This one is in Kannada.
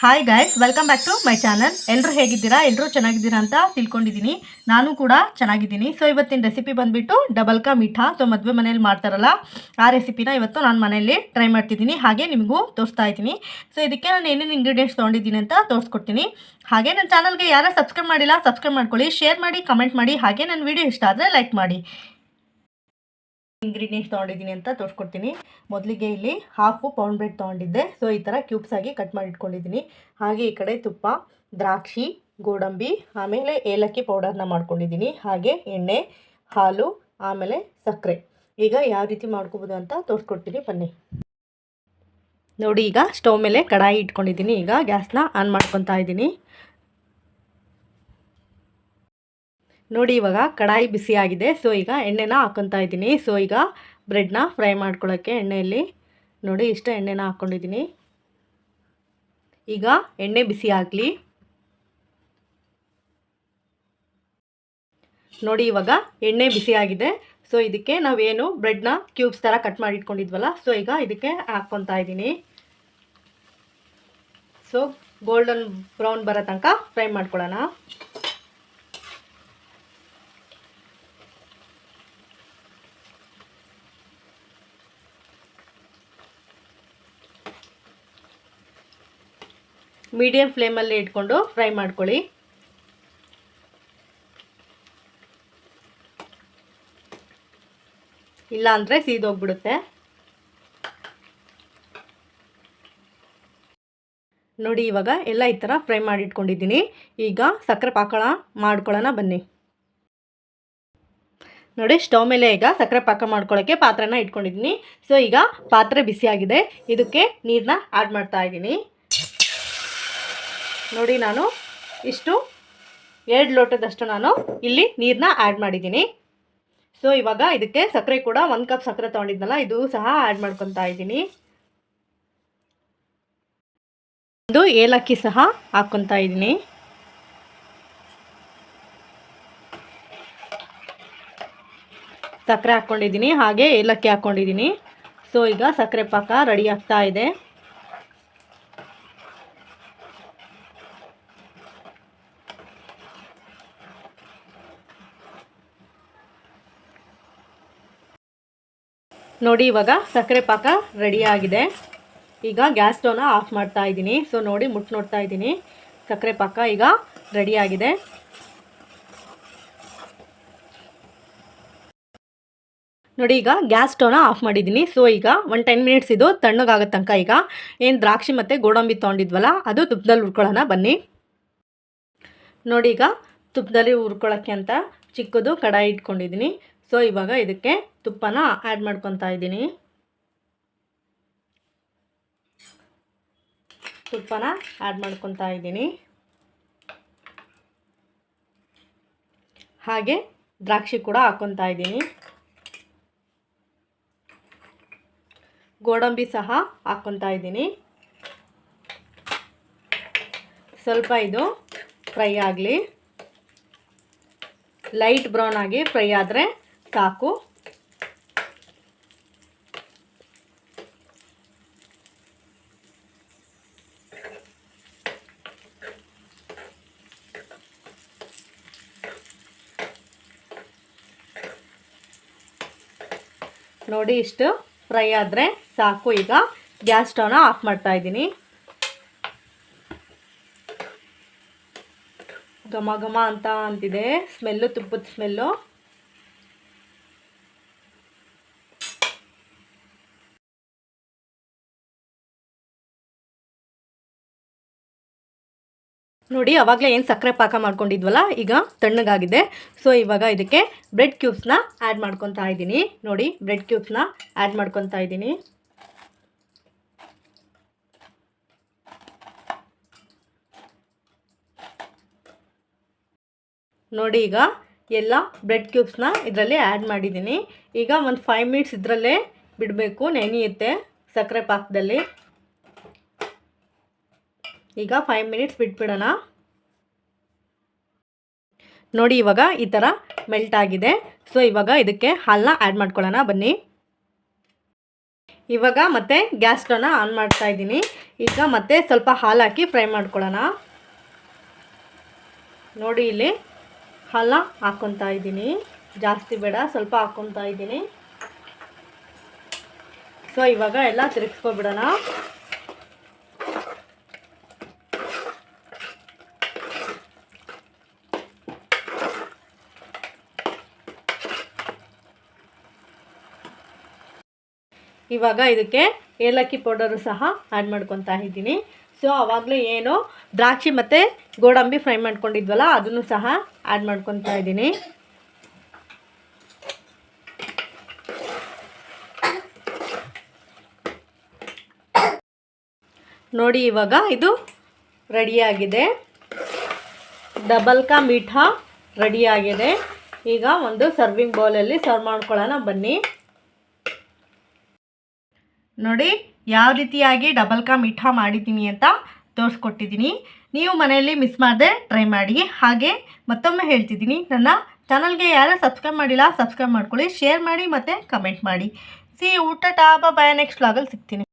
Hi guys welcome back to my channel ಎಲ್ಲರೂ ಹೇಗಿದ್ದೀರಾ? ಎಲ್ಲರೂ ಚೆನ್ನಾಗಿದ್ದೀರಾ ಅಂತ ತಿಳ್ಕೊಂಡಿದ್ದೀನಿ. ನಾನು ಕೂಡ ಚೆನ್ನಾಗಿದ್ದೀನಿ. ಸೊ ಇವತ್ತಿನ ರೆಸಿಪಿ ಬಂದುಬಿಟ್ಟು ಡಬಲ್ ಕಾ ಮೀಠಾ ಸೊ ಮದುವೆ ಮನೇಲಿ ಮಾಡ್ತಾರಲ್ಲ, ಆ ರೆಸಿಪಿನ ಇವತ್ತು ನಾನು ಮನೆಯಲ್ಲಿ ಟ್ರೈ ಮಾಡ್ತಿದ್ದೀನಿ. ಹಾಗೆ ನಿಮಗೂ ತೋರಿಸ್ತಾ ಇದ್ದೀನಿ. ಸೊ ಇದಕ್ಕೆ ನಾನು ಏನೇನು ಇಂಗ್ರೀಡಿಯೆಂಟ್ಸ್ ತೊಗೊಂಡಿದ್ದೀನಿ ಅಂತ ತೋರಿಸ್ಕೊಡ್ತೀನಿ. ಹಾಗೆ ನನ್ನ ಚಾನಲ್ಗೆ ಯಾರು ಸಬ್ಸ್ಕ್ರೈಬ್ ಮಾಡಿಲ್ಲ ಸಬ್ಸ್ಕ್ರೈಬ್ ಮಾಡ್ಕೊಳ್ಳಿ ಶೇರ್ ಮಾಡಿ ಕಮೆಂಟ್ ಮಾಡಿ. ಹಾಗೆ ನನ್ನ ವಿಡಿಯೋ ಇಷ್ಟ ಆದರೆ ಲೈಕ್ ಮಾಡಿ. ಇಂಗ್ರೀಡಿಯೆಂಟ್ಸ್ ತೊಗೊಂಡಿದ್ದೀನಿ ಅಂತ ತೋರಿಸ್ಕೊಡ್ತೀನಿ. ಮೊದಲಿಗೆ ಇಲ್ಲಿ ಹಾಫು ಪೌಂಡ್ ಬ್ರೆಡ್ ತೊಗೊಂಡಿದ್ದೆ. ಸೊ ಈ ಥರ ಕ್ಯೂಬ್ಸ್ ಆಗಿ ಕಟ್ ಮಾಡಿ ಇಟ್ಕೊಂಡಿದ್ದೀನಿ. ಹಾಗೆ ಈ ಕಡೆ ತುಪ್ಪ, ದ್ರಾಕ್ಷಿ, ಗೋಡಂಬಿ, ಆಮೇಲೆ ಏಲಕ್ಕಿ ಪೌಡರ್ನ ಮಾಡ್ಕೊಂಡಿದ್ದೀನಿ. ಹಾಗೆ ಎಣ್ಣೆ, ಹಾಲು, ಆಮೇಲೆ ಸಕ್ಕರೆ. ಈಗ ಯಾವ ರೀತಿ ಮಾಡ್ಕೋಬೋದು ಅಂತ ತೋರಿಸ್ಕೊಡ್ತೀನಿ. ಬನ್ನಿ. ನೋಡಿ, ಈಗ ಸ್ಟವ್ ಮೇಲೆ ಕಡಾಯಿ ಇಟ್ಕೊಂಡಿದ್ದೀನಿ. ಈಗ ಗ್ಯಾಸ್ನ ಆನ್ ಮಾಡ್ಕೊತಾ ಇದ್ದೀನಿ. ನೋಡಿ, ಇವಾಗ ಕಡಾಯಿ ಬಿಸಿಯಾಗಿದೆ ಸೊ, ಈಗ ಎಣ್ಣೆನ ಹಾಕ್ಕೊತಾ ಇದ್ದೀನಿ. ಸೊ, ಈಗ ಬ್ರೆಡ್ನ ಫ್ರೈ ಮಾಡ್ಕೊಳ್ಳೋಕ್ಕೆ ಎಣ್ಣೆಯಲ್ಲಿ ನೋಡಿ, ಇಷ್ಟು ಎಣ್ಣೆನ ಹಾಕ್ಕೊಂಡಿದ್ದೀನಿ ಈಗ ಎಣ್ಣೆ ಬಿಸಿ ಆಗಲಿ. ನೋಡಿ, ಇವಾಗ ಎಣ್ಣೆ ಬಿಸಿಯಾಗಿದೆ ಸೊ, ಇದಕ್ಕೆ ನಾವೇನು ಬ್ರೆಡ್ನ ಕ್ಯೂಬ್ಸ್ ಥರ ಕಟ್ ಮಾಡಿ ಇಟ್ಕೊಂಡಿದ್ವಲ್ಲ ಸೊ, ಈಗ ಇದಕ್ಕೆ ಹಾಕ್ಕೊತಾ ಇದ್ದೀನಿ. ಸೊ, ಗೋಲ್ಡನ್ ಬ್ರೌನ್ ಬರೋ ತನಕ ಫ್ರೈ ಮಾಡ್ಕೊಳ್ಳೋಣ. ಮೀಡಿಯಮ್ ಫ್ಲೇಮಲ್ಲಿ ಇಟ್ಕೊಂಡು ಫ್ರೈ ಮಾಡ್ಕೊಳ್ಳಿ. ಇಲ್ಲ ಅಂದರೆ ಸೀದೋಗ್ಬಿಡುತ್ತೆ. ನೋಡಿ ಇವಾಗ ಎಲ್ಲ ಈ ಥರ ಫ್ರೈ ಮಾಡಿ ಇಟ್ಕೊಂಡಿದ್ದೀನಿ ಈಗ ಸಕ್ಕರೆ ಪಾಕಳ ಮಾಡ್ಕೊಳ್ಳೋಣ ಬನ್ನಿ. ನೋಡಿ ಸ್ಟವ್ ಮೇಲೆ ಈಗ ಸಕ್ಕರೆ ಪಾಕ ಮಾಡ್ಕೊಳ್ಳೋಕ್ಕೆ ಪಾತ್ರೆನ ಇಟ್ಕೊಂಡಿದ್ದೀನಿ. ಸೊ ಈಗ ಪಾತ್ರೆ ಬಿಸಿಯಾಗಿದೆ. ಇದಕ್ಕೆ ನೀರನ್ನ ಆ್ಯಡ್ ಮಾಡ್ತಾ ಇದ್ದೀನಿ. ನೋಡಿ ನಾನು ಇಷ್ಟು ಎರಡು ಲೋಟದಷ್ಟು ನಾನು ಇಲ್ಲಿ ನೀರನ್ನ ಆ್ಯಡ್ ಮಾಡಿದ್ದೀನಿ. ಸೊ ಇವಾಗ ಇದಕ್ಕೆ ಸಕ್ಕರೆ ಕೂಡ ಒಂದು ಕಪ್ ಸಕ್ಕರೆ ತೊಗೊಂಡಿದ್ನಲ್ಲ, ಇದು ಸಹ ಆ್ಯಡ್ ಮಾಡ್ಕೊತಾ ಇದ್ದೀನಿ. ಒಂದು ಏಲಕ್ಕಿ ಸಹ ಹಾಕ್ಕೊತಾ ಇದ್ದೀನಿ. ಸಕ್ಕರೆ ಹಾಕ್ಕೊಂಡಿದ್ದೀನಿ, ಹಾಗೆ ಏಲಕ್ಕಿ ಹಾಕ್ಕೊಂಡಿದ್ದೀನಿ. ಸೊ ಈಗ ಸಕ್ಕರೆ ಪಾಕ ರೆಡಿ ಆಗ್ತಾ ಇದೆ. ನೋಡಿ, ಇವಾಗ ಸಕ್ಕರೆ ಪಾಕ ರೆಡಿ ಆಗಿದೆ. ಈಗ ಗ್ಯಾಸ್ ಸ್ಟೋವ್ನ ಆಫ್ ಮಾಡ್ತಾ ಇದ್ದೀನಿ. ಸೊ ನೋಡಿ ಮುಟ್ಟು ನೋಡ್ತಾ ಇದ್ದೀನಿ. ಸಕ್ಕರೆ ಪಾಕ ಈಗ ರೆಡಿ ಆಗಿದೆ. ನೋಡಿ, ಈಗ ಗ್ಯಾಸ್ ಸ್ಟೋವ್ನ ಆಫ್ ಮಾಡಿದ್ದೀನಿ. ಸೊ ಈಗ ಒಂದು ಟೆನ್ ಮಿನಿಟ್ಸ್ ಇದು ತಣ್ಣಗಾಗೋ ತನಕ ಈಗ ಏನು ದ್ರಾಕ್ಷಿ ಮತ್ತು ಗೋಡಂಬಿ ತೊಗೊಂಡಿದ್ವಲ್ಲ, ಅದು ತುಪ್ಪದಲ್ಲಿ ಹುರ್ಕೊಳ್ಳೋಣ, ಬನ್ನಿ. ನೋಡಿ, ಈಗ ತುಪ್ಪದಲ್ಲಿ ಹುರ್ಕೊಳ್ಳೋಕ್ಕೆ ಅಂತ ಚಿಕ್ಕದು ಕಡಾಯಿ ಇಟ್ಕೊಂಡಿದ್ದೀನಿ. ಸೊ ಇವಾಗ ಇದಕ್ಕೆ ತುಪ್ಪನ ಆ್ಯಡ್ ಮಾಡ್ಕೊತಾ ಇದ್ದೀನಿ. ತುಪ್ಪನ ಆ್ಯಡ್ ಮಾಡ್ಕೊತಾ ಇದ್ದೀನಿ. ಹಾಗೆ ದ್ರಾಕ್ಷಿ ಕೂಡ ಹಾಕ್ಕೊತಾ ಇದ್ದೀನಿ. ಗೋಡಂಬಿ ಸಹ ಹಾಕ್ಕೊತಾ ಇದ್ದೀನಿ. ಸ್ವಲ್ಪ ಇದು ಫ್ರೈ ಆಗಲಿ. ಲೈಟ್ ಬ್ರೌನ್ ಆಗಿ ಫ್ರೈ ಆದರೆ ಸಾಕು. ನೋಡಿ ಇಷ್ಟು ಫ್ರೈ ಆದರೆ ಸಾಕು. ಈಗ ಗ್ಯಾಸ್ ಸ್ಟವ್ನ ಆಫ್ ಮಾಡ್ತಾ ಇದ್ದೀನಿ. ಘಮ ಘಮ ಅಂತ ಅಂತಿದೆ. ಸ್ಮೆಲ್ಲು, ತುಪ್ಪದ ಸ್ಮೆಲ್ಲು. ನೋಡಿ, ಅವಾಗಲೇ ಏನು ಸಕ್ಕರೆ ಪಾಕ ಮಾಡ್ಕೊಂಡಿದ್ವಲ್ಲ, ಈಗ ತಣ್ಣಗಾಗಿದೆ. ಸೊ ಇವಾಗ ಇದಕ್ಕೆ ಬ್ರೆಡ್ ಕ್ಯೂಬ್ಸ್ನ ಆ್ಯಡ್ ಮಾಡ್ಕೊತಾ ಇದ್ದೀನಿ. ನೋಡಿ ಬ್ರೆಡ್ ಕ್ಯೂಬ್ಸ್ನ ಆ್ಯಡ್ ಮಾಡ್ಕೊತಾ ಇದ್ದೀನಿ. ನೋಡಿ, ಈಗ ಎಲ್ಲ ಬ್ರೆಡ್ ಕ್ಯೂಬ್ಸ್ನ ಇದರಲ್ಲಿ ಆ್ಯಡ್ ಮಾಡಿದ್ದೀನಿ. ಈಗ ಒಂದು ಫೈವ್ ಮಿನಿಟ್ಸ್ ಇದರಲ್ಲೇ ಬಿಡಬೇಕು. ನೆನೆಯುತ್ತೆ ಸಕ್ಕರೆ ಪಾಕದಲ್ಲಿ. ಈಗ ಫೈವ್ ಮಿನಿಟ್ಸ್ ಬಿಟ್ಬಿಡೋಣ. ನೋಡಿ ಇವಾಗ ಈ ಥರ ಮೆಲ್ಟ್ ಆಗಿದೆ. ಸೊ ಇವಾಗ ಇದಕ್ಕೆ ಹಾಲನ್ನ ಆ್ಯಡ್ ಮಾಡ್ಕೊಳ್ಳೋಣ, ಬನ್ನಿ. ಇವಾಗ ಮತ್ತೆ ಗ್ಯಾಸ್ ಸ್ಟವ್ನ ಆನ್ ಮಾಡ್ತಾ ಇದ್ದೀನಿ. ಈಗ ಮತ್ತೆ ಸ್ವಲ್ಪ ಹಾಲು ಹಾಕಿ ಫ್ರೈ ಮಾಡ್ಕೊಳ್ಳೋಣ. ನೋಡಿ ಇಲ್ಲಿ ಹಾಲನ್ನ ಹಾಕ್ಕೊತಾ ಇದ್ದೀನಿ. ಜಾಸ್ತಿ ಬೇಡ, ಸ್ವಲ್ಪ ಹಾಕ್ಕೊತಾ ಇದ್ದೀನಿ. ಸೊ ಇವಾಗ ಎಲ್ಲ ತಿರುಗಿಸ್ಕೊಬಿಡೋಣ. ಇವಾಗ ಇದಕ್ಕೆ ಏಲಕ್ಕಿ ಪೌಡರು ಸಹ ಆ್ಯಡ್ ಮಾಡ್ಕೊತಾ ಇದ್ದೀನಿ. ಸೊ ಆವಾಗಲೇ ಏನು ದ್ರಾಕ್ಷಿ ಮತ್ತು ಗೋಡಂಬಿ ಫ್ರೈ ಮಾಡ್ಕೊಂಡಿದ್ವಲ್ಲ, ಅದನ್ನು ಸಹ ಆ್ಯಡ್ ಮಾಡ್ಕೊತಾ ಇದ್ದೀನಿ. ನೋಡಿ, ಇವಾಗ ಇದು ರೆಡಿಯಾಗಿದೆ. ಡಬಲ್ ಕಾ ಮೀಠಾ ರೆಡಿಯಾಗಿದೆ. ಈಗ ಒಂದು ಸರ್ವಿಂಗ್ ಬೌಲಲ್ಲಿ ಸರ್ವ್ ಮಾಡ್ಕೊಳ್ಳೋಣ, ಬನ್ನಿ. ನೋಡಿ, ಯಾವ ರೀತಿಯಾಗಿ ಡಬಲ್ ಕಾ ಮಿಠಾ ಮಾಡಿದ್ದೀನಿ ಅಂತ ತೋರಿಸ್ಕೊಟ್ಟಿದ್ದೀನಿ. ನೀವು ಮನೆಯಲ್ಲಿ ಮಿಸ್ ಮಾಡದೆ ಟ್ರೈ ಮಾಡಿ. ಹಾಗೆ ಮತ್ತೊಮ್ಮೆ ಹೇಳ್ತಿದ್ದೀನಿ, ನನ್ನ ಚಾನಲ್ಗೆ ಯಾರು ಸಬ್ಸ್ಕ್ರೈಬ್ ಮಾಡಿಲ್ಲ ಸಬ್ಸ್ಕ್ರೈಬ್ ಮಾಡ್ಕೊಳ್ಳಿ ಶೇರ್ ಮಾಡಿ ಮತ್ತು ಕಮೆಂಟ್ ಮಾಡಿ. ಸಿ ಊಟ ಟಾಪ ಬಾಯ ನೆಕ್ಸ್ಟ್ ವ್ಲಾಗಲ್ಲಿ ಸಿಗ್ತೀನಿ.